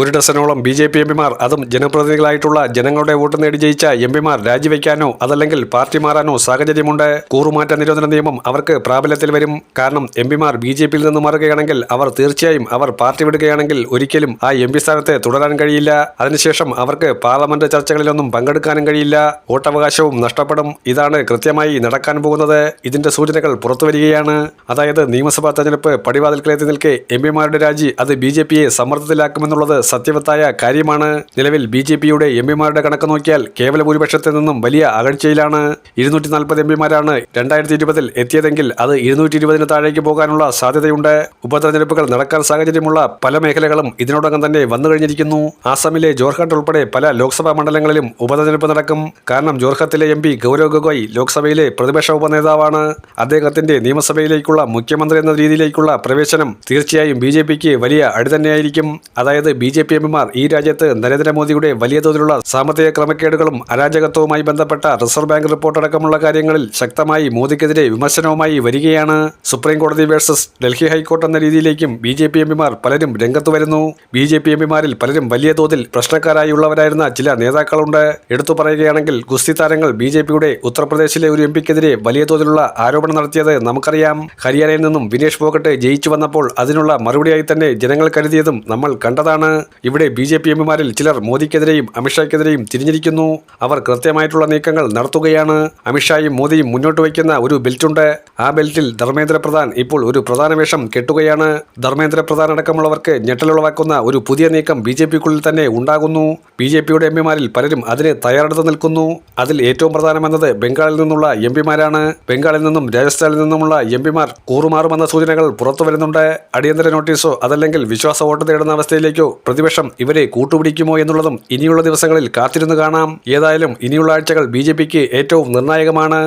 ഒരു ഡസനോളം B J P എംപിമാർ അതും ജനപ്രതിനിധികളായിട്ടുള്ള ജനങ്ങളുടെ വോട്ട് നേടി ജയിച്ച എംപിമാർ രാജിവെക്കാനോ അതല്ലെങ്കിൽ പാർട്ടി മാറാനോ സാഹചര്യമുണ്ട്. കൂറുമാറ്റ നിരോധന നിയമം അവർക്ക് പ്രാബല്യത്തിൽ വരും. കാരണം എംപിമാർ ബി ജെ പിയിൽ നിന്ന് മാറുകയാണെങ്കിൽ അവർ തീർച്ചയായും അവർ പാർട്ടി വിടുകയാണെങ്കിൽ ഒരിക്കലും ആ എം പി സ്ഥാനത്തെ തുടരാൻ കഴിയില്ല. അതിനുശേഷം അവർക്ക് പാർലമെന്റ് ചർച്ചകളിലൊന്നും പങ്കെടുക്കാനും കഴിയില്ല. വോട്ടവകാശവും നഷ്ടപ്പെടും. ഇതാണ് കൃത്യമായി നടക്കാൻ പോകുന്നത്. ഇതിന്റെ സൂചനകൾ പുറത്തുവരികയാണ് അതായത് നിയമസഭാ തെരഞ്ഞെടുപ്പ് പടിവാതിൽക്കലെത്തി നിൽക്കെ എം പിമാരുടെ രാജി അത് ബി ജെ പിയെ സമ്മർദ്ദത്തിലാക്കുമെന്നുള്ളത് സത്യവത്തായ കാര്യമാണ് നിലവിൽ ബി ജെ പിയുടെ എം പിമാരുടെ കണക്ക് നോക്കിയാൽ കേവല ഭൂരിപക്ഷത്തിൽ നിന്നും വലിയ അകഴ്ചയിലാണ് ഇരുന്നൂറ്റി നാൽപ്പത് എം പിമാരാണ് രണ്ടായിരത്തി ഇരുപതിൽ എത്തിയതെങ്കിൽ അത് ഇരുന്നൂറ്റി ഇരുപതിന് താഴേക്ക് പോകാനുള്ള സാധ്യതയുണ്ട്. ഉപതെരഞ്ഞെടുപ്പുകൾ നടക്കാൻ സാഹചര്യമുള്ള പല മേഖലകളും ഇതിനോടകം തന്നെ വന്നു കഴിഞ്ഞിരിക്കുന്നു. ആസാമിലെ ജോർഹട്ട് ഉൾപ്പെടെ പല ലോക്സഭാ മണ്ഡലങ്ങളിലും ഉപതെരഞ്ഞെടുപ്പ് നടക്കും. കാരണം ജോർഹത്തിലെ എം പി ഗൗരവ് ഗൊഗോയ് ലോക്സഭയിലെ പ്രതിപക്ഷ ഉപനേതാവാണ്. അദ്ദേഹത്തിന്റെ നിയമസഭയിലേക്കുള്ള മുഖ്യമന്ത്രി എന്ന രീതിയിലേക്കുള്ള പ്രവേശനം തീർച്ചയായും ബി വലിയ അടി അതായത് ബി ജെ പി എമ്മിമാർ ഈ രാജ്യത്ത് നരേന്ദ്രമോദിയുടെ വലിയ തോതിലുള്ള സാമ്പത്തിക ക്രമക്കേടുകളും അരാജകത്വവുമായി ബന്ധപ്പെട്ട റിസർവ് ബാങ്ക് റിപ്പോർട്ട് അടക്കമുള്ള കാര്യങ്ങളിൽ ശക്തമായി മോദിക്കെതിരെ വിമർശനവുമായി വരികയാണ്. സുപ്രീം കോടതി വേഴ്സസ് ഡൽഹി ഹൈക്കോർട്ട് എന്ന രീതിയിലേക്കും ബി ജെ പി എംപിമാർ പലരും രംഗത്ത് വരുന്നു. ബി ജെ പി എംപിമാരിൽ പലരും വലിയ തോതിൽ പ്രശ്നക്കാരായുള്ളവരായിരുന്ന ചില നേതാക്കളുണ്ട്. എടുത്തു പറയുകയാണെങ്കിൽ ഗുസ്തി താരങ്ങൾ ബി ജെ പിയുടെ ഉത്തർപ്രദേശിലെ ഒരു എംപിക്കെതിരെ വലിയ തോതിലുള്ള ആരോപണം നടത്തിയത് നമുക്കറിയാം. ഹരിയാനയിൽ നിന്നും വിനേഷ് ഫോഗട്ട് ജയിച്ചു വന്നപ്പോൾ അതിനുള്ള മറുപടിയായി തന്നെ ജനങ്ങൾ കരുതിയതും നമ്മൾ കണ്ടതാണ്. ഇവിടെ ബി ജെ പി എമ്മുമാരിൽ ചിലർ മോദിക്കെതിരെയും അമിത്ഷായ്ക്കെതിരെയും തിരിഞ്ഞിരിക്കുന്നു. അവർ കൃത്യമായിട്ടുള്ള നീക്കങ്ങൾ നടത്തുകയാണ്. അമിത്ഷായും മോദിയും മുന്നോട്ട് വയ്ക്കുന്ന ഒരു ബെൽറ്റുണ്ട്. ആ ബെൽറ്റിൽ ധർമ്മേന്ദ്ര പ്രധാൻ ഇപ്പോൾ ഒരു പ്രധാന വേഷം കെട്ടുകയാണ്. ധർമ്മേന്ദ്ര പ്രധാൻ അടക്കമുള്ളവർക്ക് ഞെട്ടലുളവാക്കുന്ന ഒരു പുതിയ നീക്കം ബി ജെ പിക്കുള്ളിൽ തന്നെ ഉണ്ടാകുന്നു. ബി ജെ പിയുടെ എംപിമാരിൽ പലരും അതിന് തയ്യാറെടുത്ത് നിൽക്കുന്നു. അതിൽ ഏറ്റവും പ്രധാനമെന്നത് ബംഗാളിൽ നിന്നുള്ള എം പിമാരാണ്. ബംഗാളിൽ നിന്നും രാജസ്ഥാനിൽ നിന്നുമുള്ള എം പിമാർ കൂറുമാറുമെന്ന സൂചനകൾ പുറത്തു വരുന്നുണ്ട് അടിയന്തര നോട്ടീസോ അതല്ലെങ്കിൽ വിശ്വാസ വോട്ട് തേടുന്ന അവസ്ഥയിലേക്കോ പ്രതിപക്ഷം ഇവരെ കൂട്ടുപിടിക്കുമോ എന്നുള്ളതും ഇനിയുള്ള ദിവസങ്ങളിൽ കാത്തിരുന്നു കാണാം. ഏതായാലും ഇനിയുള്ള ആഴ്ചകൾ ബി ഏറ്റവും നിർണായകമാണ്.